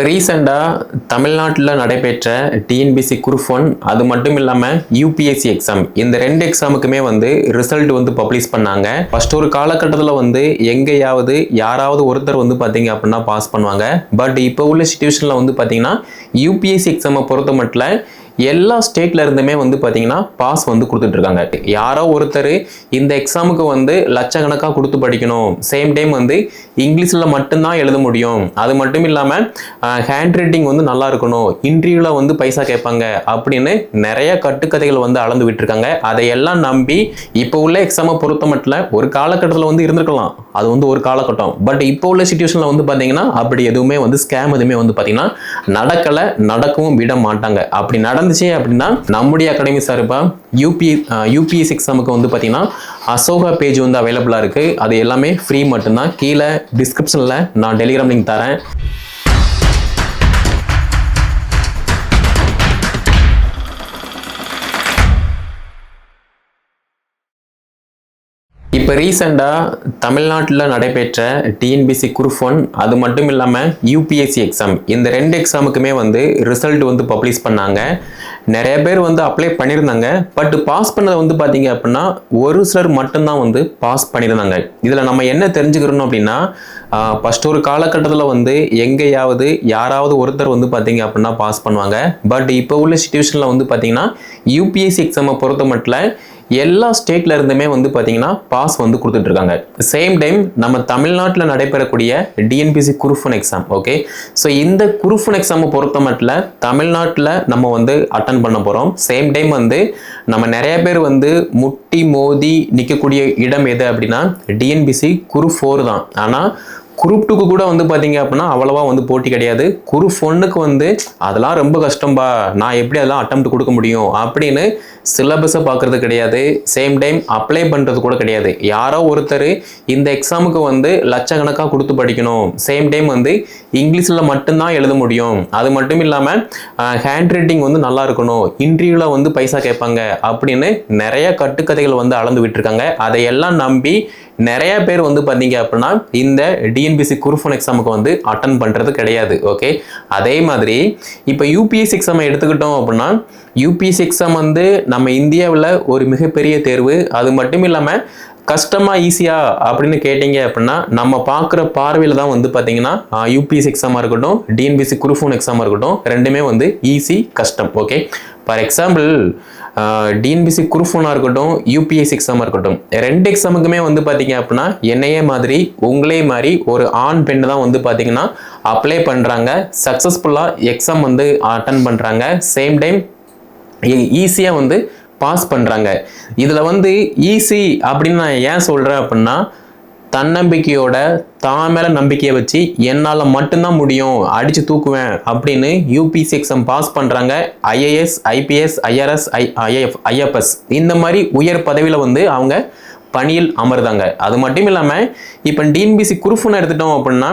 இப்போ ரீசெண்டாக தமிழ்நாட்டில் நடைபெற்ற டிஎன்பிசி குரூப் ஒன் அது மட்டும் இல்லாமல் யூபிஎஸ்சி எக்ஸாம் இந்த ரெண்டு எக்ஸாமுக்குமே வந்து ரிசல்ட் வந்து பப்ளிஷ் பண்ணாங்க. ஃபர்ஸ்ட் ஒரு காலகட்டத்தில் வந்து எங்கேயாவது யாராவது ஒருத்தர் வந்து பார்த்தீங்க அப்படின்னா பாஸ் பண்ணுவாங்க. பட் இப்போ உள்ள சுச்சுவேஷனில் வந்து பார்த்தீங்கன்னா யூபிஎஸ்சி எக்ஸாமை பொறுத்த மட்டும் எல்லா ஸ்டேட்ல இருந்துமே வந்து பார்த்தீங்கன்னா பாஸ் வந்து கொடுத்துட்ருக்காங்க. யாரோ ஒருத்தர் இந்த எக்ஸாமுக்கு வந்து லட்சக்கணக்காக கொடுத்து படிக்கணும். சேம் டைம் வந்து இங்கிலீஷில் மட்டும்தான் எழுத முடியும். அது மட்டும் இல்லாமல் ஹேண்ட் ரைட்டிங் வந்து நல்லா இருக்கணும். இன்டர்வியூவில் வந்து பைசா கேட்பாங்க அப்படின்னு நிறைய கட்டுக்கதைகள் வந்து அளந்து விட்டுருக்காங்க. அதையெல்லாம் நம்பி இப்போ உள்ள எக்ஸாமை பொறுத்த மட்டும் ஒரு காலகட்டத்தில் வந்து இருந்திருக்கலாம். அது வந்து ஒரு காலகட்டம். பட் இப்போ உள்ள சுச்சுவேஷனில் வந்து பார்த்தீங்கன்னா அப்படி எதுவுமே வந்து ஸ்கேம் எதுவுமே வந்து பார்த்தீங்கன்னா நடக்கலை நடக்கவும் விட மாட்டாங்க. அப்படி நடந்து நடந்துச்சு அப்படின்னா நம்முடைய அகாடமி சார்பாக யூபி யூபிஎஸ் எக்ஸாமுக்கு வந்து பார்த்தீங்கன்னா அசோகா பேஜ் வந்து அவைலபிளாக இருக்குது அது எல்லாமே ஃப்ரீ மட்டும்தான். கீழே டிஸ்கிரிப்ஷனில் நான் டெலிகிராம் லிங்க் தரேன். இப்போ ரீசெண்டாக தமிழ்நாட்டில் நடைபெற்ற டிஎன்பிசி குரூப் ஒன் அது மட்டும் இல்லாமல் யூபிஎஸ்சி எக்ஸாம் இந்த ரெண்டு எக்ஸாமுக்குமே வந்து ரிசல்ட் வந்து பப்ளிஷ் பண்ணாங்க. நிறைய பேர் வந்து அப்ளை பண்ணியிருந்தாங்க. பட் பாஸ் பண்ணதை வந்து பார்த்தீங்க அப்படின்னா ஒரு சிலர் மட்டும்தான் வந்து பாஸ் பண்ணியிருந்தாங்க. இதில் நம்ம என்ன தெரிஞ்சுக்கிறோம் அப்படின்னா ஃபஸ்ட் ஒரு காலகட்டத்தில் வந்து எங்கேயாவது யாராவது ஒருத்தர் வந்து பார்த்தீங்க அப்படின்னா பாஸ் பண்ணுவாங்க. பட் இப்போ உள்ள சுச்சுவேஷனில் வந்து பார்த்தீங்கன்னா யூபிஎஸ்சி எக்ஸாமை பொறுத்த மட்டும் எல்லா ஸ்டேட்ல இருந்துமே வந்து பார்த்தீங்கன்னா பாஸ் வந்து கொடுத்துட்டு இருக்காங்க சேம் டைம் நம்ம தமிழ்நாட்டில் நடைபெறக்கூடிய TNPSC group one exam okay so இந்த குரூஃபன் எக்ஸாமை பொறுத்த மட்டும் தமிழ்நாட்டில் நம்ம வந்து அட்டன் பண்ண போகிறோம் சேம் டைம் வந்து நம்ம நிறைய பேர் வந்து முட்டி மோதி நிற்கக்கூடிய இடம் எது அப்படின்னா டிஎன்பிசி குரு ஃபோர் தான். ஆனால் குரூப் டூக்கு கூட வந்து பார்த்தீங்க அப்படின்னா அவ்வளவா வந்து போட்டி கிடையாது. குரூப் ஒன்றுக்கு வந்து அதெல்லாம் ரொம்ப கஷ்டம்பா நான் எப்படி அதெல்லாம் அட்டம் கொடுக்க முடியும்? அப்படின்னு சிலபஸை பார்க்கறது கிடையாது. சேம் டைம் அப்ளை பண்ணுறது கூட கிடையாது. யாரோ ஒருத்தர் இந்த எக்ஸாமுக்கு வந்து லட்சக்கணக்காக கொடுத்து படிக்கணும். சேம் டைம் வந்து இங்கிலீஷில் மட்டும்தான் எழுத முடியும். அது மட்டும் இல்லாமல் ஹேண்ட் ரைட்டிங் வந்து நல்லா இருக்கணும். இன்டர்வியூவில் வந்து பைசா கேட்பாங்க அப்படின்னு நிறைய கட்டுக்கதைகள் வந்து அளந்து விட்டுருக்காங்க. அதையெல்லாம் நம்பி நிறைய பேர் வந்து பார்த்தீங்க அப்படின்னா இந்த டிஎன்பிசி குரூஃபன் எக்ஸாமுக்கு வந்து அட்டன் பண்ணுறது கிடையாது ஓகே அதே மாதிரி இப்போ யூபிஎஸ்சி எக்ஸாமை எடுத்துக்கிட்டோம் அப்படின்னா யூபிஎஸ்சி எக்ஸாம் வந்து நம்ம இந்தியாவில் ஒரு மிகப்பெரிய தேர்வு. அது மட்டும் இல்லாமல் கஷ்டமா ஈஸியா அப்படின்னு கேட்டீங்க அப்படின்னா நம்ம பார்க்குற பார்வையில் தான் வந்து பார்த்தீங்கன்னா யூபிஎஸ் எக்ஸாமாக இருக்கட்டும் டிஎன்பிசி குரூப் எக்ஸாமாக இருக்கட்டும் ரெண்டுமே வந்து ஈஸி கஷ்டம் okay for example TNPSC group ஒன்னாக இருக்கட்டும் யூபிஎஸ்சி எக்ஸாமாக இருக்கட்டும் ரெண்டு எக்ஸாமுக்குமே வந்து பார்த்தீங்க அப்படின்னா என்னையே மாதிரி உங்களே மாதிரி ஒரு ஆண் பெண் தான் வந்து பார்த்தீங்கன்னா அப்ளை பண்ணுறாங்க சக்ஸஸ்ஃபுல்லாக எக்ஸாம் வந்து அட்டன் பண்ணுறாங்க சேம் டைம் ஈஸியாக வந்து பாஸ் பண்ணுறாங்க இதில் வந்து ஈஸி அப்படின்னு நான் ஏன் சொல்கிறேன் அப்படின்னா தன்னம்பிக்கையோட தான் மேலே நம்பிக்கையை வச்சு என்னால் மட்டும்தான் முடியும் அடித்து தூக்குவேன் அப்படின்னு யூபிசி எக்ஸாம் பாஸ் பண்ணுறாங்க IAS IPS IRS I IF IFS இந்த மாதிரி உயர் பதவியில் வந்து அவங்க பணியில் அமர்ந்தாங்க. அது மட்டும் இல்லாமல் இப்போ டிஎன்பிசி குரூஃப்னு எடுத்துட்டோம் அப்படின்னா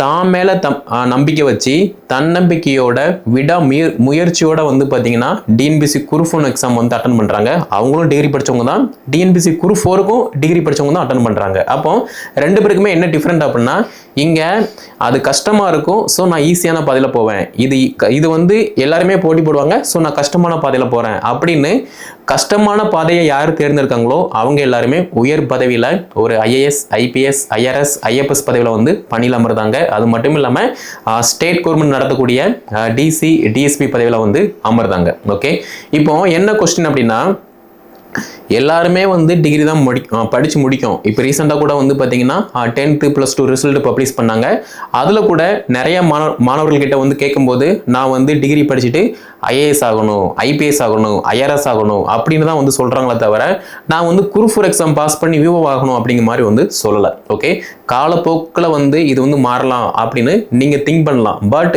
தான் மேலே தம் நம்பிக்கை வச்சு தன்னம்பிக்கையோட விடா முய முயற்சியோட வந்து பார்த்தீங்கன்னா டிஎன்பிசி குரு ஃபோன் எக்ஸாம் வந்து அட்டன் பண்ணுறாங்க அவங்களும் டிகிரி படித்தவங்க தான். டிஎன்பிசி குரூப் ஃபோருக்கும் டிகிரி படித்தவங்க தான் அட்டன் பண்ணுறாங்க அப்போ ரெண்டு பேருக்குமே என்ன டிஃப்ரெண்ட் அப்படின்னா இங்கே அது கஷ்டமாக இருக்கும் ஸோ நான் ஈஸியான பாதையில் போவேன். இது இது வந்து எல்லாருமே போட்டி போடுவாங்க ஸோ நான் கஷ்டமான பாதையில் போகிறேன் அப்படின்னு கஷ்டமான பாதையை யார் தேர்ந்தெடுக்காங்களோ அவங்க எல்லாருமே உயர் பதவியில் ஒரு ஐஏஎஸ் ஐபிஎஸ் ஐஆர்எஸ் ஐஎஃப்எஸ் பதவியில் வந்து பணியில் அமர்ந்தாங்க அது மட்டும் இல்லாமல் ஸ்டேட் கவர்மெண்ட் நடத்தக்கூடிய டிசி டிஎஸ்பி பதவியில் வந்து அமர்ந்தாங்க. ஓகே இப்போ என்ன கொஸ்டின் அப்படின்னா எல்லாருமே வந்து டிகிரி தான் முடி படித்து முடிக்கும். இப்போ ரீசெண்டாக கூட வந்து பார்த்தீங்கன்னா tenth plus two result publish பண்ணாங்க. அதில் கூட நிறைய மாணவ மாணவர்கள்கிட்ட வந்து கேட்கும்போது நான் வந்து டிகிரி படிச்சுட்டு ஐஏஎஸ் ஆகணும் ஐபிஎஸ் ஆகணும் ஐஆர்எஸ் ஆகணும் அப்படின்னு தான் வந்து சொல்கிறாங்களே தவிர நான் வந்து குரூஃபோர் எக்ஸாம் பாஸ் பண்ணி வியூவோ ஆகணும் அப்படிங்கிற மாதிரி வந்து சொல்லலை. ஓகே காலப்போக்கில் வந்து இது வந்து மாறலாம் அப்படின்னு நீங்கள் திங்க் பண்ணலாம். பட்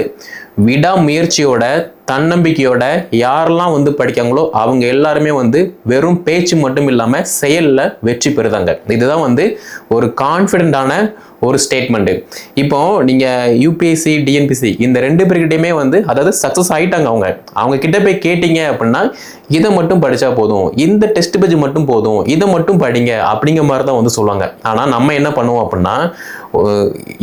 விடாமுயற்சியோட தன்னம்பிக்கையோட யாரெல்லாம் வந்து படிக்காங்களோ அவங்க எல்லாருமே வந்து வெறும் பேச்சு மட்டும் இல்லாமல் செயலில் வெற்றி பெறுதாங்க. இதுதான் வந்து ஒரு கான்ஃபிடென்ட்டான ஒரு ஸ்டேட்மெண்ட்டு இப்போ நீங்கள் யூபிஎஸ்சி டிஎன்பிசி இந்த ரெண்டு பேர்கிட்டையுமே வந்து அதாவது சக்ஸஸ் ஆகிட்டாங்க அவங்க. அவங்க கிட்ட போய் கேட்டீங்க அப்படின்னா இதை மட்டும் படித்தா போதும். இந்த டெஸ்ட் பேஜ் மட்டும் போதும். இதை மட்டும் படிங்க அப்படிங்கிற மாதிரி தான் வந்து சொல்லுவாங்க. ஆனால் நம்ம என்ன பண்ணுவோம் அப்படின்னா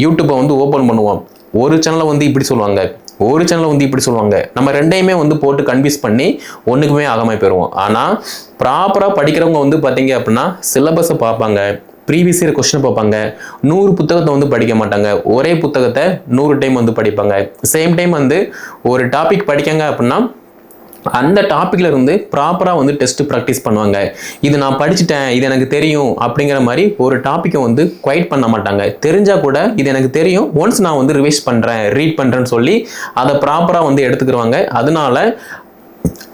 யூடியூப்பை வந்து ஓப்பன் பண்ணுவோம். ஒரு சேனலை வந்து இப்படி சொல்லுவாங்க. ஒரு சேனலை வந்து இப்படி சொல்லுவாங்க. நம்ம ரெண்டையுமே வந்து போட்டு கன்வியூஸ் பண்ணி ஒன்றுக்குமே ஆகாமல் போயிடுவோம் ஆனால் ப்ராப்பராக படிக்கிறவங்க வந்து பார்த்தீங்க அப்படின்னா சிலபஸை பார்ப்பாங்க ப்ரீவியஸ் இயர் கொஸ்டின் பார்ப்பாங்க நூறு புத்தகத்தை வந்து படிக்க மாட்டாங்க. ஒரே புத்தகத்தை நூறு டைம் வந்து படிப்பாங்க. சேம் டைம் வந்து ஒரு டாபிக் படிக்காங்க அப்படின்னா அந்த டாப்பிக்கில் இருந்து ப்ராப்பராக வந்து டெஸ்ட் ப்ராக்டிஸ் பண்ணுவாங்க. இது நான் படிச்சுட்டேன் இது எனக்கு தெரியும் அப்படிங்கிற மாதிரி ஒரு டாப்பிக்கை வந்து குவைட் பண்ண மாட்டாங்க. தெரிஞ்சால் கூட இது எனக்கு தெரியும் ஒன்ஸ் நான் வந்து ரிவைஸ் பண்ணுறேன் ரீட் பண்ணுறேன்னு சொல்லி அதை ப்ராப்பராக வந்து எடுத்துக்கிடுவாங்க அதனால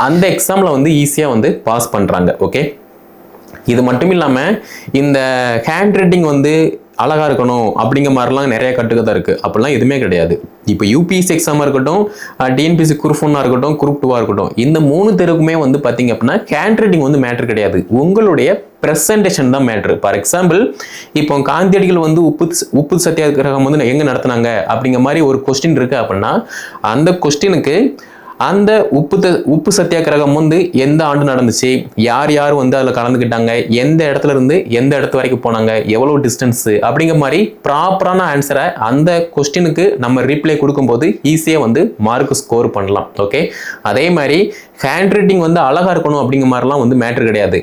அந்த எக்ஸாமில் வந்து ஈஸியாக வந்து பாஸ் பண்ணுறாங்க ஓகே இது மட்டும் இல்லாமல் இந்த ஹேண்ட் ரைட்டிங் வந்து அழகாக இருக்கணும் அப்படிங்கிற மாதிரிலாம் நிறைய கட்டுக்கதை இருக்குது அப்படிலாம் எதுவுமே கிடையாது. இப்போ யூபிஎஸ்சி எக்ஸாமாக இருக்கட்டும் டிஎன்பிஎஸ்சி குரூப் ஒன்னாக இருக்கட்டும் குரூப் டூவாக இருக்கட்டும் இந்த மூணு தெருக்குமே வந்து பார்த்தீங்க அப்படின்னா ஹேண்ட் ரைட்டிங் வந்து மேட்ரு கிடையாது. உங்களுடைய ப்ரெசன்டேஷன் தான் மேட்ரு ஃபார் எக்ஸாம்பிள் இப்போ காந்தியடிகள் வந்து உப்பு உப்பு சத்தியாகிரகம் வந்து எங்கே நடத்துனாங்க அப்படிங்கிற மாதிரி ஒரு கொஸ்டின் இருக்குது அப்படின்னா அந்த கொஸ்டினுக்கு அந்த உப்பு த உப்பு சத்தியாகிரகம் வந்து எந்த ஆண்டு நடந்துச்சு? யார் யார் வந்து அதில் கலந்துக்கிட்டாங்க? எந்த இடத்துல இருந்து எந்த இடத்து வரைக்கும் போனாங்க? எவ்வளோ டிஸ்டன்ஸு அப்படிங்கிற மாதிரி ப்ராப்பரான ஆன்சரை அந்த கொஸ்டினுக்கு நம்ம ரீப்ளை கொடுக்கும்போது ஈஸியாக வந்து மார்க் ஸ்கோர் பண்ணலாம். ஓகே அதே மாதிரி ஹேண்ட் ரைட்டிங் வந்து அழகாக இருக்கணும் அப்படிங்கிற மாதிரிலாம் வந்து மேட்ரு கிடையாது.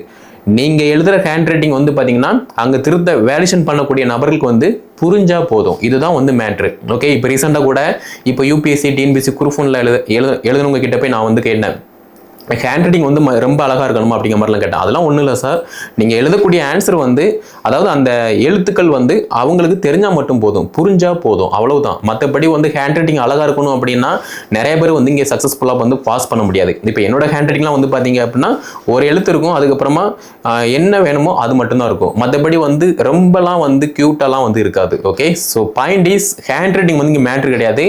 நீங்கள் எழுதுகிற ஹேண்ட் ரைட்டிங் வந்து பார்த்தீங்கன்னா அங்கே திருத்த வேலிஷன் பண்ணக்கூடிய நபர்களுக்கு வந்து புரிஞ்சால் போதும். இதுதான் வந்து மேட்ரு ஓகே இப்போ ரீசெண்டாக கூட இப்போ யூபிஎஸ்சி டிஎன்பிஎஸ்சி குரூஃபோனில் எழுத எழுத எழுதுனவங்க கிட்ட போய் நான் வந்து கேட்டேன். ஹேண்ட் ரைட்டிங் வந்து ரொம்ப அழகாக இருக்கணுமா அப்படிங்கிற மாதிரிலாம் கேட்டேன். அதெல்லாம் ஒன்றும் இல்லை சார் நீங்கள் எழுதக்கூடிய ஆன்சர் வந்து அதாவது அந்த எழுத்துக்கள் வந்து அவங்களுக்கு தெரிஞ்சால் மட்டும் போதும் புரிஞ்சால் போதும் அவ்வளவுதான். மற்றபடி வந்து ஹேண்ட் ரைட்டிங் அழகாக இருக்கணும் அப்படின்னா நிறைய பேர் வந்து இங்கே சக்ஸஸ்ஃபுல்லாக வந்து பாஸ் பண்ண முடியாது. இப்போ என்னோட ஹேண்ட் ரைட்டிங்லாம் வந்து பார்த்தீங்க அப்படின்னா ஒரு எழுத்து இருக்கும் அதுக்கப்புறமா என்ன வேணுமோ அது மட்டும்தான் இருக்கும். மற்றபடி வந்து ரொம்பலாம் வந்து க்யூட்டாலாம் வந்து இருக்காது okay so point is hand writing வந்து இங்கே மேட்ரு கிடையாது.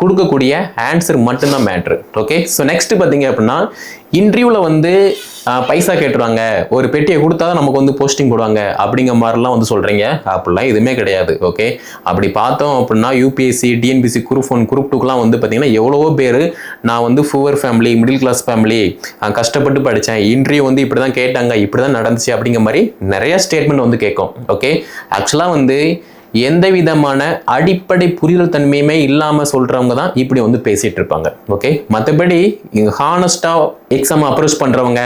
கொடுக்கக்கூடிய ஆன்சர் மட்டும்தான் மேட்ரு ஓகே ஸோ நெக்ஸ்ட் பார்த்தீங்க அப்படின்னா இன்டர்வியூவில் வந்து பைசா கேட்டுருவாங்க. ஒரு பெட்டியை கொடுத்தா தான் நமக்கு வந்து போஸ்டிங் போடுவாங்க. அப்படிங்கிற மாதிரிலாம் வந்து சொல்கிறீங்க அப்படிலாம் எதுவுமே கிடையாது. ஓகே அப்படி பார்த்தோம் அப்படின்னா UPSC TNPSC group one group டூக்கெலாம் வந்து பார்த்தீங்கன்னா எவ்வளவோ பேர் நான் வந்து poor family middle class family கஷ்டப்பட்டு படித்தேன். இன்டர்வியூ வந்து இப்படி தான் கேட்டாங்க. இப்படி தான் நடந்துச்சு அப்படிங்கிற மாதிரி நிறையா ஸ்டேட்மெண்ட் வந்து கேட்கும். ஓகே ஆக்சுவலாக வந்து எந்த விதமான அடிப்படை புரிதல் தன்மையுமே இல்லாமல் சொல்கிறவங்க தான் இப்படி வந்து பேசிகிட்டு இருப்பாங்க. ஓகே மற்றபடி ஹானஸ்டாக எக்ஸாம் அப்ரோச் பண்ணுறவங்க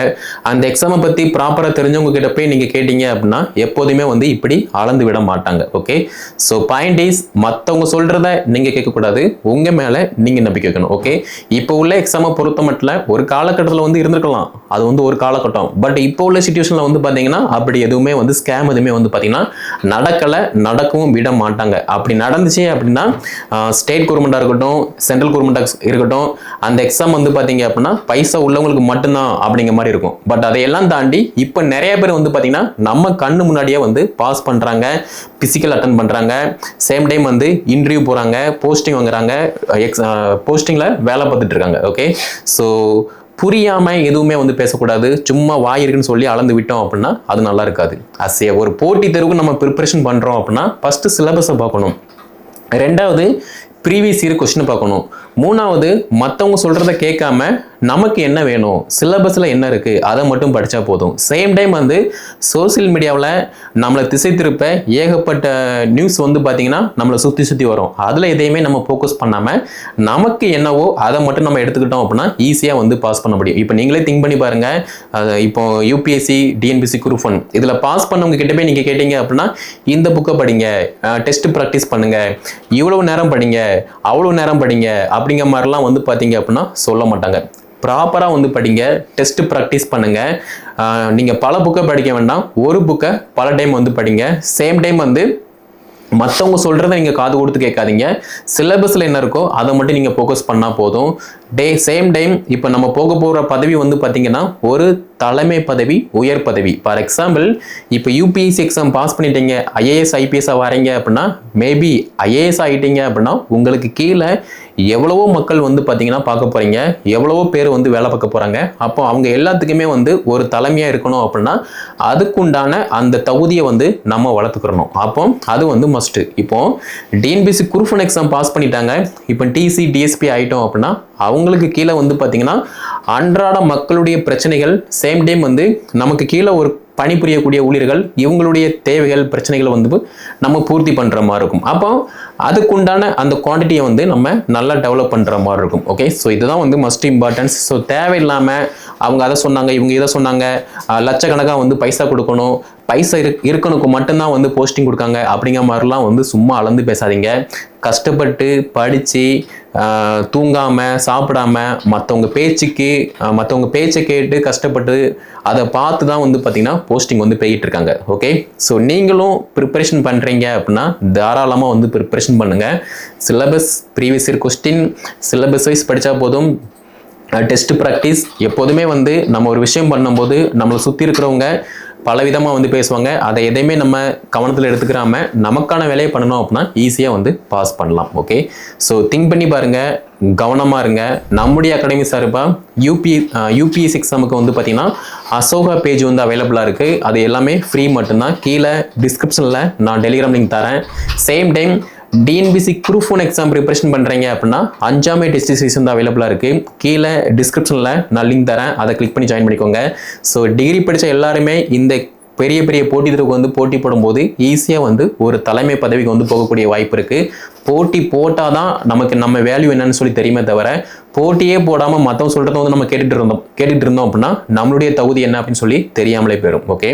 அந்த எக்ஸாமை பற்றி ப்ராப்பராக தெரிஞ்சவங்க கிட்ட போய் நீங்கள் கேட்டீங்க அப்படின்னா எப்போதுமே வந்து இப்படி அளந்து விட மாட்டாங்க ஓகே ஸோ பாயிண்ட் இஸ் மற்றவங்க சொல்கிறத நீங்கள் கேட்கக்கூடாது. உங்கள் மேலே நீங்கள் நம்பிக்கை வைக்கணும் ஓகே இப்போ உள்ள எக்ஸாமை பொறுத்த மட்டும் ஒரு காலகட்டத்தில் வந்து இருந்திருக்கலாம். அது வந்து ஒரு காலகட்டம். பட் இப்போ உள்ள சுச்சுவேஷனில் வந்து பார்த்தீங்கன்னா அப்படி எதுவுமே வந்து ஸ்கேம் எதுவுமே வந்து பார்த்தீங்கன்னா நடக்கலை நடக்கவும் விட மாட்டாங்க. அப்படி நடந்துச்சு அப்படின்னா ஸ்டேட் கவர்மெண்ட்டாக இருக்கட்டும் சென்ட்ரல் கவர்மெண்ட்டாக இருக்கட்டும் அந்த எக்ஸாம் வந்து பார்த்தீங்க அப்படின்னா பைசா உள்ளவங்களுக்கு மட்டும்தான் அப்படிங்கிற மாதிரி இருக்கும். பட் அதையெல்லாம் தாண்டி இப்போ நிறைய பேர் வந்து பார்த்திங்கன்னா நம்ம கண்ணு முன்னாடியே வந்து பாஸ் பண்ணுறாங்க பிசிக்கல் அட்டன் பண்ணுறாங்க சேம் டைம் வந்து இன்டர்வியூ போகிறாங்க போஸ்டிங் வாங்குறாங்க எக்ஸ் போஸ்டிங்கில் வேலை பார்த்துட்டு இருக்காங்க ஓகே ஸோ புரியாம எதுவுமே வந்து பேசக்கூடாது. சும்மா வாய் இருக்குன்னு சொல்லி அளந்து விட்டோம் அப்படின்னா அது நல்லா இருக்காது. அசே ஒரு போட்டி தேர்வுக்கு நம்ம ப்ரிப்பரேஷன் பண்றோம் அப்படின்னா ஃபர்ஸ்ட் சிலபஸை பார்க்கணும். ரெண்டாவது ப்ரீவியஸ் இயர் கொஸ்டின் பார்க்கணும். மூணாவது மற்றவங்க சொல்கிறத கேட்காம நமக்கு என்ன வேணும்? சிலபஸில் என்ன இருக்குது அதை மட்டும் படித்தா போதும். சேம் டைம் வந்து சோஷியல் மீடியாவில் நம்மளை திசை திருப்ப ஏகப்பட்ட நியூஸ் வந்து பார்த்திங்கன்னா நம்மளை சுற்றி சுற்றி வரும். அதில் எதையுமே நம்ம ஃபோக்கஸ் பண்ணாமல் நமக்கு என்னவோ அதை மட்டும் நம்ம எடுத்துக்கிட்டோம் அப்படின்னா ஈஸியாக வந்து பாஸ் பண்ண முடியும். இப்போ நீங்களே திங்க் பண்ணி பாருங்கள் இப்போ யூபிஎஸ்சி டிஎன்பிசி குரூப் ஒன் இதில் பாஸ் பண்ணவங்க கிட்ட போய் நீங்கள் கேட்டீங்க அப்படின்னா இந்த புக்கை படிங்க. டெஸ்ட் ப்ராக்டிஸ் பண்ணுங்கள் இவ்வளவு நேரம் படிங்க. அவ்வளோ நேரம் படிங்க. அப்படிங்கிற மாதிரிலாம் வந்து பார்த்தீங்க அப்படின்னா சொல்ல மாட்டாங்க. ப்ராப்பராக வந்து படிங்க டெஸ்ட் ப்ராக்டிஸ் பண்ணுங்க. நீங்கள் பல புக்கை படிக்க வேண்டாம். ஒரு புக்கை பல டைம் வந்து படிங்க. சேம் டைம் வந்து மற்றவங்க சொல்கிறத நீங்கள் காது கொடுத்து கேட்காதீங்க. சிலபஸில் என்ன இருக்கோ அதை மட்டும் நீங்கள் ஃபோக்கஸ் பண்ணால் போதும். டே சேம் டைம் இப்போ நம்ம போக போகிற பதவி வந்து பார்த்தீங்கன்னா ஒரு தலைமை பதவி உயர் பதவி. ஃபார் எக்ஸாம்பிள் இப்போ யூபிஎஸ்சி எக்ஸாம் பாஸ் பண்ணிட்டீங்க ஐஏஎஸ் ஐபிஎஸ்ஸாக வரீங்க அப்படின்னா மேபி ஐஏஎஸ் ஆகிட்டீங்க அப்படின்னா உங்களுக்கு கீழே எவ்வளவோ மக்கள் வந்து பார்த்தீங்கன்னா பார்க்க போகிறீங்க எவ்வளவோ பேர் வந்து வேலை பார்க்க போகிறாங்க அப்போ அவங்க எல்லாத்துக்குமே வந்து ஒரு தலைமையாக இருக்கணும் அப்படின்னா அதுக்குண்டான அந்த தகுதியை வந்து நம்ம வளர்த்துக்கிறணும். அப்போ அது வந்து மஸ்ட்டு இப்போ டிஎன்பிசி குரூஃபன் எக்ஸாம் பாஸ் பண்ணிட்டாங்க இப்போ டிசி டிஎஸ்பி ஆகிட்டோம் அப்படின்னா அவங்களுக்கு கீழே வந்து பார்த்தீங்கன்னா அன்றாட மக்களுடைய பிரச்சனைகள் சேம் டைம் வந்து நமக்கு கீழே ஒரு பணிபுரியக்கூடிய ஊழியர்கள் இவங்களுடைய தேவைகள் பிரச்சனைகளை வந்து நம்ம பூர்த்தி பண்ணுற மாதிரி இருக்கும். அப்போ அதுக்குண்டான அந்த குவான்டிட்டியை வந்து நம்ம நல்லா டெவலப் பண்ணுற மாதிரி இருக்கும். ஓகே ஸோ இதுதான் வந்து மஸ்ட் இம்பார்ட்டன்ஸ் ஸோ தேவையில்லாமல் அவங்க அதை சொன்னாங்க இவங்க இதை சொன்னாங்க லட்சக்கணக்காக வந்து பைசா கொடுக்கணும் பைசா இரு இருக்கணுக்கு மட்டும்தான் வந்து போஸ்டிங் கொடுக்காங்க அப்படிங்கிற மாதிரிலாம் வந்து சும்மா அளந்து பேசாதீங்க. கஷ்டப்பட்டு படித்து தூங்காமல் சாப்பிடாம மற்றவங்க பேச்சுக்கு மற்றவங்க பேச்சை கேட்டு கஷ்டப்பட்டு அதை பார்த்து தான் வந்து பார்த்திங்கன்னா போஸ்டிங் வந்து போய்கிட்டு இருக்காங்க ஓகே ஸோ நீங்களும் ப்ரிப்பரேஷன் பண்ணுறீங்க அப்படின்னா தாராளமாக வந்து ப்ரிப்பரேஷன் பண்ணுங்கள் syllabus previous year question syllabus wise படித்தா போதும். டெஸ்ட் ப்ராக்டிஸ் எப்போதுமே வந்து நம்ம ஒரு விஷயம் பண்ணும்போது நம்மளை சுற்றி இருக்கிறவங்க பலவிதமாக வந்து பேசுவாங்க. அதை எதையுமே நம்ம கவனத்தில் எடுத்துக்கிறாம நமக்கான வேலையை பண்ணணும் அப்படின்னா ஈஸியாக வந்து பாஸ் பண்ணலாம். ஓகே ஸோ திங்க் பண்ணி பாருங்கள் கவனமாக இருங்க. நம்முடைய அகாடமி சார்பாக யூபி யூபிஎஸ்சி எக்ஸாமுக்கு வந்து பார்த்தீங்கன்னா அசோகா பேஜ் வந்து அவைலபிளாக இருக்குது அது எல்லாமே ஃப்ரீ மட்டும்தான். கீழே டிஸ்கிரிப்ஷனில் நான் டெலிகிராம் லிங்க் தரேன். Same time TNPSC group one exam preparation பண்ணுறீங்க அப்படின்னா அஞ்சாமே டெஸ்ட் சீசன் வந்து அவைலபிளாக இருக்குது கீழே டிஸ்கிரிப்ஷனில் நான் லிங்க் தரேன். அதை கிளிக் பண்ணி ஜாயின் பண்ணிக்கோங்க. ஸோ டிகிரி படித்த எல்லாருமே இந்த பெரிய பெரிய போட்டிகளுக்கு வந்து போட்டி போடும்போது ஈஸியாக வந்து ஒரு தலைமை பதவிக்கு வந்து போகக்கூடிய வாய்ப்பு இருக்குது போட்டி போட்டால் தான் நமக்கு நம்ம வேல்யூ என்னன்னு சொல்லி தெரியுமே தவிர போட்டியே போடாமல் மற்றவங்க சொல்கிறத வந்து நம்ம கேட்டுட்டு இருந்தோம் கேட்டுட்டு இருந்தோம் அப்படின்னா நம்மளுடைய தகுதி என்ன அப்படின்னு சொல்லி தெரியாமலே போயிடும் ஓகே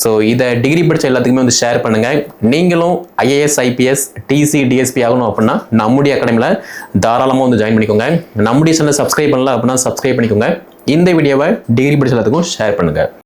ஸோ இதை டிகிரி படித்த எல்லாத்துக்குமே வந்து ஷேர் பண்ணுங்கள் நீங்களும் ஐஏஎஸ் ஐபிஎஸ் டிசி டிஎஸ்பி ஆகணும் அப்படின்னா நம்முடைய அகாடமியில் தாராளமாக வந்து ஜாயின் பண்ணிக்கோங்க. நம்முடைய சேனல் சப்ஸ்கிரைப் பண்ணல அப்படின்னா சப்ஸ்கிரைப் பண்ணிக்கோங்க. இந்த வீடியோவை டிகிரி படித்த எல்லாத்துக்கும் ஷேர் பண்ணுங்கள்